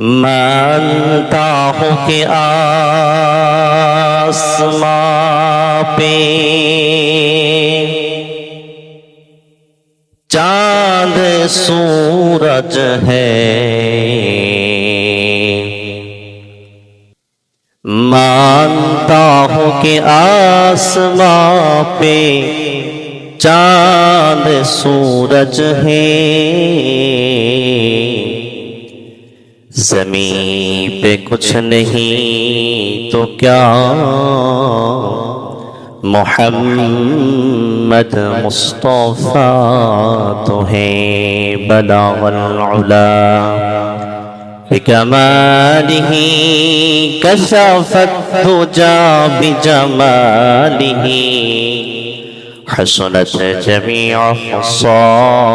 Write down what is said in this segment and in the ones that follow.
मानता हूँ कि पे। चाँद सूरज है। मानता हूँ कि आसमां पे चाँद सूरज है। जमीन पे कुछ नहीं तो क्या मोहम्मद मुस्तफ़ा तो है बलागुला بكماله كشفت الدجى بجماله حسنت جميع خصاله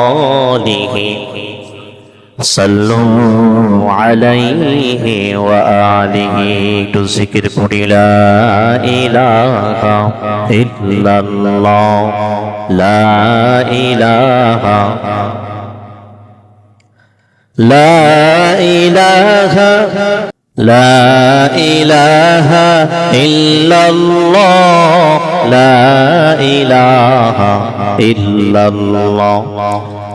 صلوا عليه وآله. تذكر قل لا إله إلا الله لا إله لا إله لا إله إلا الله لا إله إلا الله